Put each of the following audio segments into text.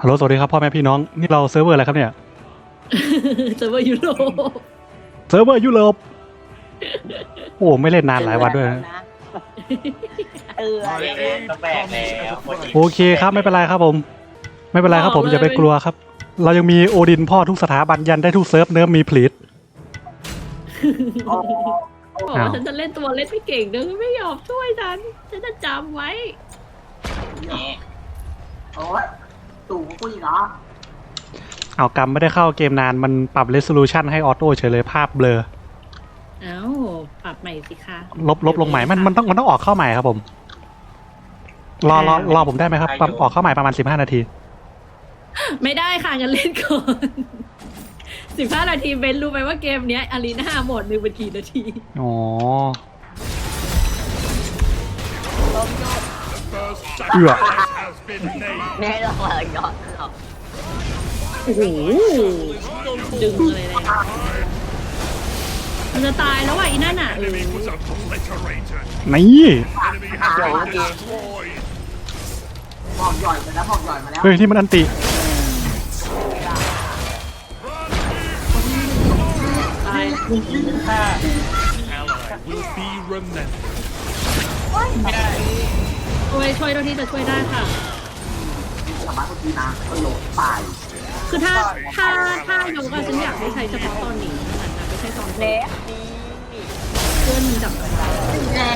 ฮัลโหลสวัสดีครับพ่อแม่พี่น้อง นี่เราเซิร์ฟเวอร์อะไรครับเนี่ยเซิร์ฟเวอร์ยุโรปเซิร์ฟเวอร์ยุโรปโอ้ไม่เล่นนานหลายวันด้วยนะเอออะไรเงี้ยต้องแบกแล้วคนอีกโอเคครับไม่เป็นไรครับผม ไม่เป็นไรครับผมอย่าไปกลัวครับ เรายังมีโอดินพ่อทุกสถาบันยันได้ทุกเซิร์ฟเนื้อมีผลิตอ๋อบอกว่าฉันจะเล่นตัวเล่นไม่เก่งเดินไม่ยอมช่วยฉัน ฉันจะจำไว้นี้โอ้ย ตู่กูอีกเหรอเอากรรมไม่ได้เข้าเกมนานมันปรับเรสโซลูชันให้ออโต้เฉยเลยภาพเบลอ เอ้าปรับใหม่สิคะลบลบลงใหม่มันมันต้องมันต้องออกเข้าใหม่ครับผม รอรอรอผมได้ไหมครับปั๊มออกเข้าใหม่ประมาณสิบห้านาที ไม่ได้ค่ะงั้นเล่นก่อนสิบห้านาทีเบนรู้ไหมว่าเกมเนี้ยอารีนาโหมดหนึ่งเป็นกี่นาที อ๋อ เอื้อไม่ให้เราเลยยอดหรอกโอ้โหดึงเลยเลยมันจะตายแล้วว่ะอีนั่นอะเออนี่เดี๋ยวเมื่อกี้บอกหย่อยไปแล้วบอกหย่อยมาแล้วเฮ้ย นี่มันอันติ ตายไม่ได้ ช่วยช่วยเท่าที่จะช่วยได้ค่ะ สามารถคนดีนะคนโหลดตายคือถ้าถ้าถ้ายกอะฉันอยากให้ใช้เฉพาะตอนนี้มันจะไม่ใช่ตอนเนเล็ฟดีเพื่อนมันจับไปได้แน่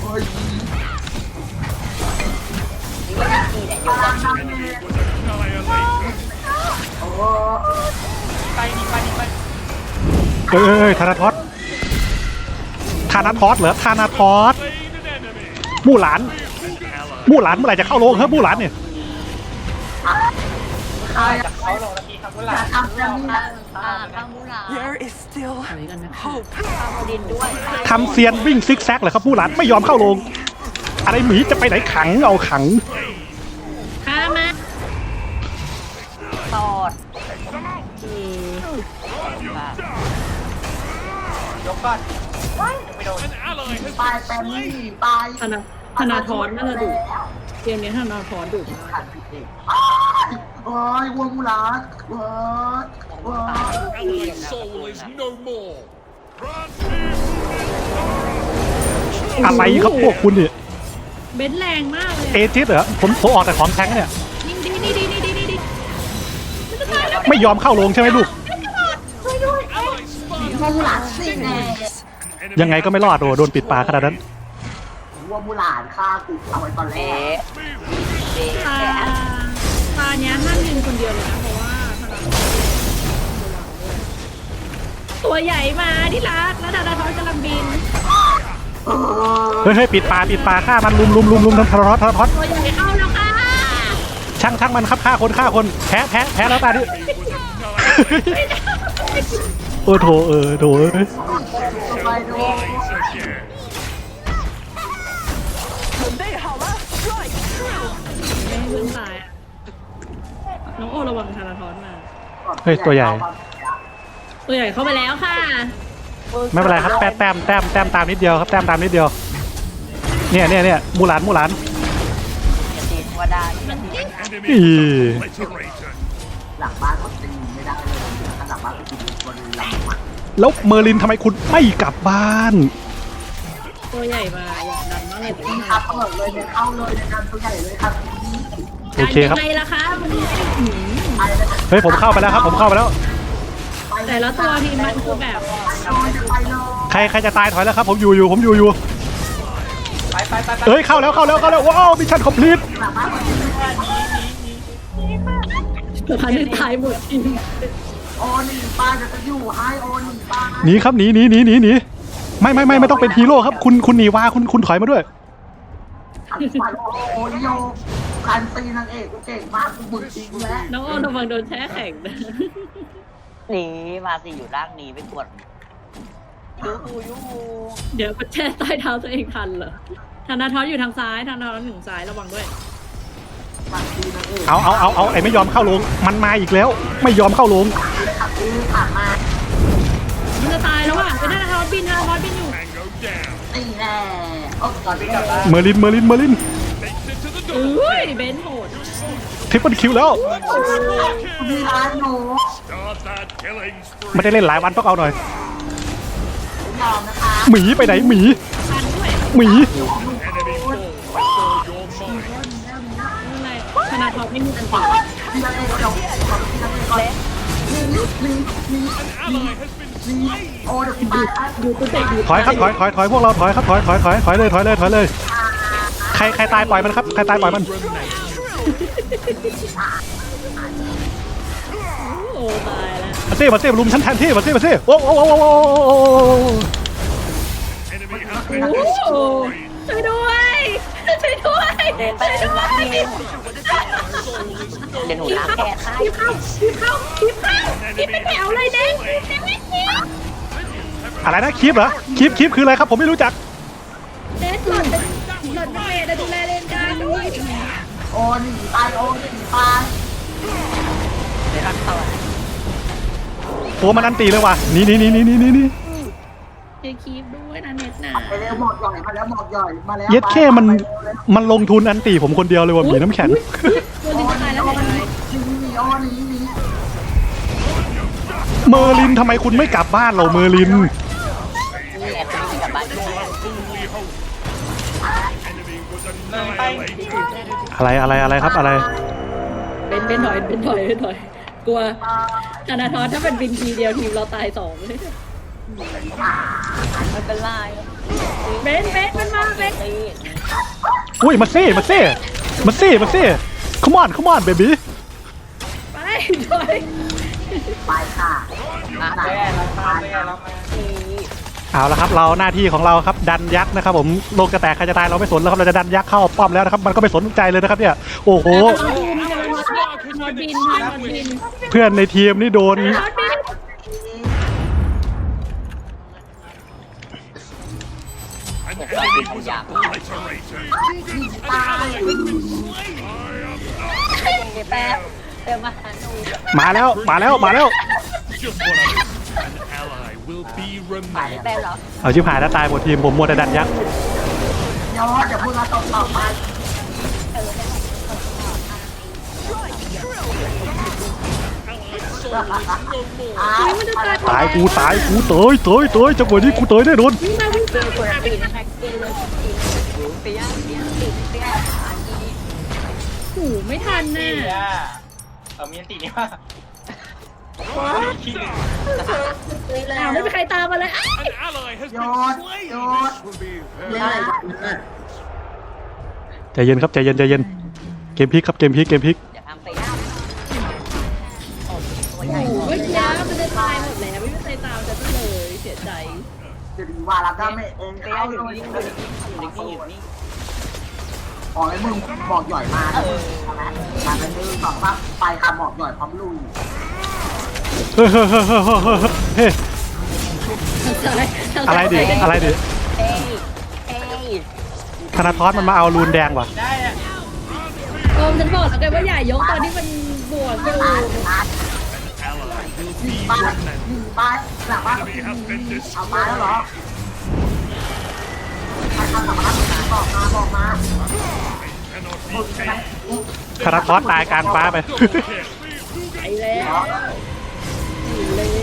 โอ้ยนี่ก็ยังดีเนี่ยอยู่กันโอ้ไปนี่ไปนี่ไปเอ้ยเอ้ยเอ้ยธนาทอสธานาทอสเหรอธานาทอส มู่หลานมู่หลานเมื่อไหร่จะเข้าโรงครับมู่หลานเนี่ยใครจากเขาลงนาทีครับเวลาจะทำเรื่องนี้ข้านะงข้างข้างมูลา There is still ถอยกันนะคะ hope. ข้างโอดินด้วยทำเซียนวิ่งซิกแซกเหรอครับมู่หลานไม่ยอมเข้าโรงอะไรหมีจะไปไหนขังเอาขังข้ามาตอดยกก่อนไม่โดน ตายเป็นนี่ตายธนาธนาทรน่าจะดุเกมนี้ธนาทรดุมากขัดผิดเองโอ้ยวัวมูลาดเว้ยเว้ยอะไรครับพวกคุณเนี่ยเบนแรงมากเลยเอจิสเหรอผมผมออกแต่ของแทงค์เนี่ยยิงดีดีดีดีดีดีดีมันจะตายแล้วไม่ยอมเข้าโรงใช่ไหมลูกวัวมูลาดสิแน่ ยังไงก็ไม่รอดโอ้โดนปิดปากขนาดนั้นวัวมูลาดฆ่ากูเอาไว้ตอนแรเอ๊ะกเอ๊ะตาตาเนี้ยห้ามยืนคนเดียวเลยนะเพราะว่าธนาทรตัวใหญ่มาที่รักแล้วธนาทรกำลังบิน เฮ้ยเฮ้ยปิดปากปิดปากฆ่ามันลุมลุมลุมลุมทรทอสทรทอสตัวใหญ่เข้าแล้วค่ะช่างช่างมันครับฆ่าคนฆ่าคนแพ้แพ้แพ้แล้วตาดิ โอ้โถเออโถเอ้ยไปดู Valhalla strike true. ไม่ให้เพื่อนตายอะน้องโอระวังธนาทรมาเฮ้ยตัวใหญ่ ตัวใหญ่เข้าไปแล้วค่ะ ไม่เป็นไรครับแต้มแต้มแต้มแต้มตามนิดเดียวครับแต้มตามนิดเดียวเนี่ยเนี่ยเนี่ยมูหลานมูหลานจะตีธรรมดามันตีอีหลังบ้านก็ตีไม่ได้เลยถ้าหลังบ้านก็ตีบนหลังมัน แล้วเมอร์ลินทำไมคุณไม่กลับบ้าน ตัวใหญ่มาอยากดันมากเลยตัวใหญ่ครับเปิดเลยเนี่ยเข้าเลยในการตัวใหญ่เลยครับโอเคครับดันยังไงล่ะคะมันไม่ได้หืมไปเลยเฮ้ยผมเข้าไปแล้วครับ ผมเข้าไปแล้ว แต่ละตัวทีมันคือแบบไปเลยไปเลยใครใครจะตายถอยแล้วครับ ผมอยู่อยู่ผมอยู่อยู่ไปไปไปไปเอ้ยเข้าแล้วเข้าแล้วเข้าแล้วว้าวมิชชั่นคอมพลีทหลังบ้านก็ตีสุดท้ายได้ตายหมดทีม โอนีป้าจะอยู่ให้โอนีป้าหนีครับหนีหนีหนีหนีหนีไม่ไม่ไม่ไม่ต้องเป็นฮีโร่ครับ คุณคุณหนีวาคุณคุณถอยมาด้วยไปโอโยการตีนางเอกกูเก่งมากกูบุญจริงแล้วน้องโอระวังโดนแช่แข็งนะหนีมาสิอยู่ล่างหนีไปกดยูฮูยูฮูเดี๋ยวมันแช่ใต้เท้าตัวเองทันเหรอธนาทรอยู่ทางซ้ายธนาทรอยู่ซ้ายระวังด้วยเอาเอาเอาเอาไอ้ไม่ยอมเข้าโรงมันมาอีกแล้ว ไม่ยอมเข้าโรง ขับตีผ่านมามันจะตายแล้วอะเป็นธนาทรบินธนาทรบินอยู่ตีแน่โอ้ก่อนวิ่งกลับบ้านเมอร์ลินเมอร์ลินเมอร์ลินอุ้ยเบนโหดทริปเปิลคิวแล้ว มีร้านหนูไม่ได้เล่นหลายวันต้องเอาหน่อย ยอมนะคะหมีไปไหนหมีทันด้วยหมีอะไรขนาดท็อปไม่มีอันติพี่นักเอกเดี๋ยวขอพี่นักเอกก่อนนี่นี่นี่นี่นี่โอ้เดี๋ยวพี่ตายอะดูตัวเตะดู ถอยครับถอยถอยถอยพวกเราถอยครับถอยถอยถอยถอยเลยถอยเลยถอยเลย ใครใครตายปล่อยมันครับใครตายปล่อยมัน โอ้ตายแล้วมาเซ่มาเซ่มาลุมฉันแทนที่มาเซ่มาเซ่โอ้โอ้โอ้โอ้โอ้โอ้โอ้โอ้โหช่วยด้วย ช่วยด้วยเดินไปช่วยเลยด้วรักยนิวเดี๋ยวหนูล้างแค้นให้คีบเข้าคีบเข้าคีบเข้าคีบเป็นแถวเลยเด้งเด้งไม่คีบอะไรนะคลิปเหรอคลิปคลิปคืออะไรครับผมไม่รู้จักเด้งหล่อนเป็นหล่อนเป็นเมย์ดูแลเลนกลางด้วยโอ้หนีตายโอ้หนีตายเดี๋ยวรักเท่าไหร่ตัวมันอันตีเลยว่ะหนี่นี่นี่นี่นี่นี่เจอคีบด้วยนะเน็ตน่ะไปเร็วหมอกหย่อยมาแล้วหมอกหย่อยมาแล้วเย็ดแค่มัน มันลงทุนอันตีผมคนเดียวเลยว่ะหมีน้ำแข็ง ตัวลิงจะตายแล้วเห็นไหมนี่นี่โอ้นี่นี่เมอร์ลินทำไมคุณไม่กลับบ้านเราเมอร์ลิน นี่แอบไปนี่กับบ้านแม่เลยไปอะไรอะไรอะไรครับอะไรเป็นเป็นถอยเป็นถอยเป็นถอยกลัวธนาทรถ้าเป็นบินทีเดียวทีมเราตายสองเลย ไม่เป็นไรเบนเบนมันมาเบนตีอุ้ยมาเซ่มาเซ่มาเซ่มาเซ่ come on come on baby ไปถอยไปค่ะอะแม่เรามาแม่เรามาตีเอาละครับ เราหน้าที่ของเราครับดันยักษ์นะครับ ผมโลกกระแตกใครจะตายเราไม่สนแล้วครับเราจะดันยักษ์เข้าป้อมแล้วนะครับ มันก็ไม่สนใจเลยนะครับเนี่ยโอ้โหนอตบินนอตบินเพื่อนในทีมนี่โดนนอตบิน เดี๋ยวเราตีขยะเดี๋ยวแป๊บเดี๋ยวมาหาหนูมาแล้วมาแล้วมาแล้ว Just what I An ally will be หายแป๊บ remembered. เหรอเอาชิบหายแล้วตายหมดทีมผมมัวแต่ดันยักษ์ยอดเดี๋ยวพูดมาตกต่อไป ยมันจะตายตายกูตายกูเตยเตยเตยจังหวะนี้กูเตยแน่นอนวิ่งมาวิ่งเจอคนตีนะคะตีเลยตีเปียกเปียกตีเปียกหูไม่ทันตีน่ะอะเออมีอันตีนี่ว่าขี้หนึ่งอ้าวไม่มีใครตามมาเลยอ้าว An ally has ย been อด slain. ยอด Will be เล่น very อะไรวะเนี่ยใจเย็นครับใจเย็นใจเย็นเกมพลิกครับเกมพลิกเกมพลิก ตัวใหญ่โอ้เมื่อกี้มันจะตายหมดแล้วไม่มีใครตามจะเลยเสียใจเดี๋ยวดีว่าแล้วก็ไม่เองเปียเข้าอยู่ตัวนี่นี้อยู่นี่อยู่นี่อยู่นี่ขอให้มึงบอกหย่อยมาใช่ไหมมาเป็นมือสองปั๊บไปคำบอกหย่อยพร้อมลุยเฮ้ยเฮ้ยเฮ้ยเฮ้ยเฮ้ยเฮ้ยเฮ้ยอะไรดิอะไรดิเอเอ้ยธนาทอสมันมาเอารูนแดงว่ะได้อะโอมฉันบอกแล้วไงว่าอย่ายกตอนที่มันบวกอยู่ ตายตาย ally will หนี be ไป remembered. หนีไปหลังบ้านเอาตาแล้วเหรอใครทำหลังบ้านบอกมาบอกมา Cannot มึง be ใช่ไหมธนาทอสตายกลางฟ้าไปไปแล้วแล้ว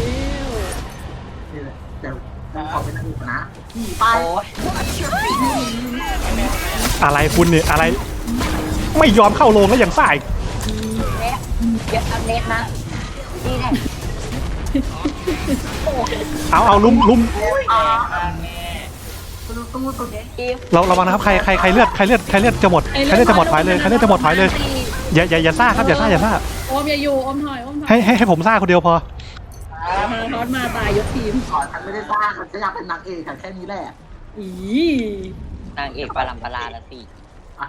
เดี๋ยวมึงขอเป็นนางเอกนะหนีไปอะไรคุณเนี่ยอะไร ไม่ยอมเข้าโรงแล้วอย่างสายเน็ตเดี๋ยเอาเน็ตนะนี่แน่ เอาเอาลุมลุมอ่าแม่ตู้ตู้ตู้กิฟเราระวังนะครับใครใครใครเลือดใครเลือดใครเลือดจะหมดใครเลือดจะหมดถอยเลยใครเลือดจะหมดถอยเลยอย่าอย่าอย่าซ่าครับอย่าซ่าอย่าซ่าโอมอย่าอยู่โอมถอยโอมถอยให้ให้ให้ผมซ่าคนเดียวพอมาทอดมาตายยกทีมขอฉันไม่ได้สร้างฉันอยากเป็นนางเอกแค่นี้แหละอีนางเอกปลาลัมปลาละสิอะ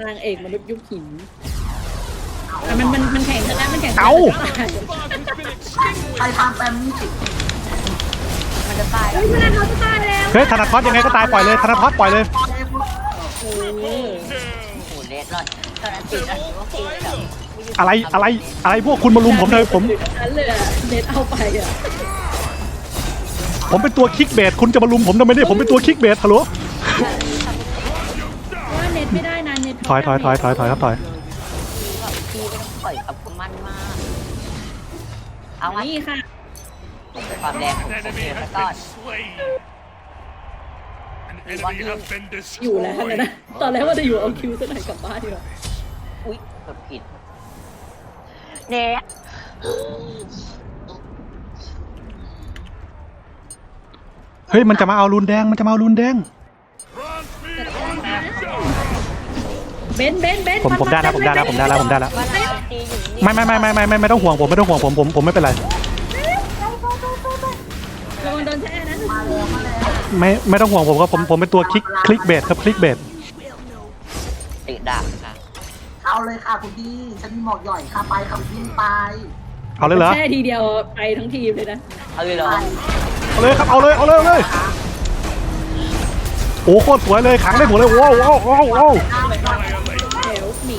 นางเอกมนุษย์ยุคหินอะ แต่มันมันมันแข่งกันแล้วมันแข่งกันแล้วไปทำแฟมมมันจะตายเฮ้ยเพื่อนจะตายแล้วเฮ้ยธนาคอสยังไงก็ตายปล่อยเลยธนาคอสปล่อยเลยโอ้โหเลดดตอนอะไรอะไรอะไรอพวกคุณมาลุมผมเลยผมนั้นเลยเด็ดเอาไปอะผมเป็นตัวคิกเบสคุณจะมาลุมผมทำไมเนี่ยผมเป็นตัวคิกเบสฮัลโหลว่าเน็ตไม่ได้นะเน็ตถอยถอยถอยถอยถอยครับถอย กับคุณมั่นมาก เอามานี่ค่ะผมเป็ความแรงของผมเองแล้วก็ An อยู่แล้วเลยนะ ตอนแรกว่าจะอยู่เอาคิวซะหน่อยกลับบ้านดีกว่าอุ๊ยกดผิดเนี่ยเฮ้ยมันจะมาเอารุนแดง มันจะมาเอารุนแดง เบนเบนเบนผมผมได้แล้วผมได้แล้วผมได้แล้วผมได้แล้ว ไม่ไม่ไม่ไม่ไม่ไม่ไม่ไม่ต้องห่วงผมไม่ต้องห่วงผมผมผมไม่เป็นไรระวังโดนแช่นะไม่ไม่ต้องห่วงผมครับผมผมเป็นตัวคลิกคลิกเบสครับคลิกเบสติดดาค่ะเอาเลยค่ะคุณพี่ฉันมีหมอกหย่อยค่ะไปค่ะบพี่ไปเอาเลยเหรอแช่ทีเดียวไปทั้งทีมเลยนะเอาเลยเหรอเอาเลยครับเอาเลยเอาเลยเอาเลยโอ้โคตรสวยเลยขังได้หมดเลยโอ้โหโอ้โหโอ้โหเดี๋ยวหนี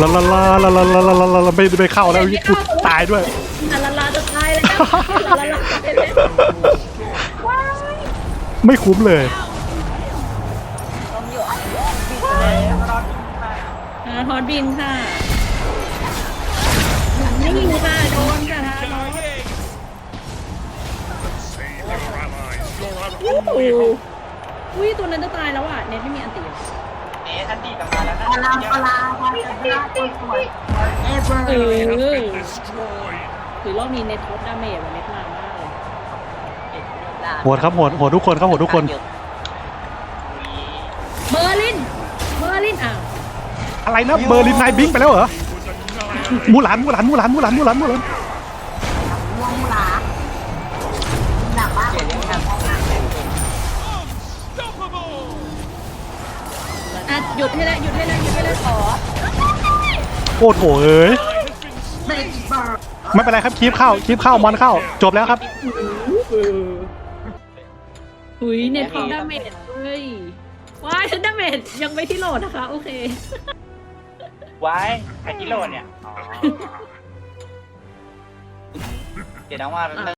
ลาลาลาลาลาลาลาลาไม่ไม่เข้าแล้วกูตายด้วยลาลาลาจะตายแล้วลาลาลาตายแล้วไม่คุ้มเลยต้องอยู่อ่าทอดบินค่ะนี่ค่ะโดนค่ะทอด Save your allies. Your โอ้ allies. โหอุ้ยตัวนั้นจะตายแล้วอะเน็ตไม่มีอันตีเอ๊ะท่านตีกับ ล้วนะปลาปลาปลาปลาตัวสวยเอเวอร์เออ Destroyed. คือรอบนี้เน็ตทดดาเมจมันเน็ตมากมากเลยโหดครับโหดโหดทุกคนครับโหดทุกคน เบอร์ลินเบอร์ลินอ้าวอะไรนะเบอร์ลินไนบิงไปแล้วเหรอมูหลานมูหลานมูหลานมูหลานมูหลานมูหลาน อะหยุดให้แล้วหยุดให้แล้วหยุดให้แล้วขอโอ้โถเอ้ยเบบี้เบิร์ดไม่เป็นไรครับคีบเข้าคีบเข้ามอนเข้า จบแล้วครับหุยเน็ตทดดาเมจเฮ้ยว้ายฉันดาเมจยังไม่ที่โหลดนะคะ โอเค ไว้ไอ้กิโลเนี่ยอ๋อเดี๋ยวน้องว่า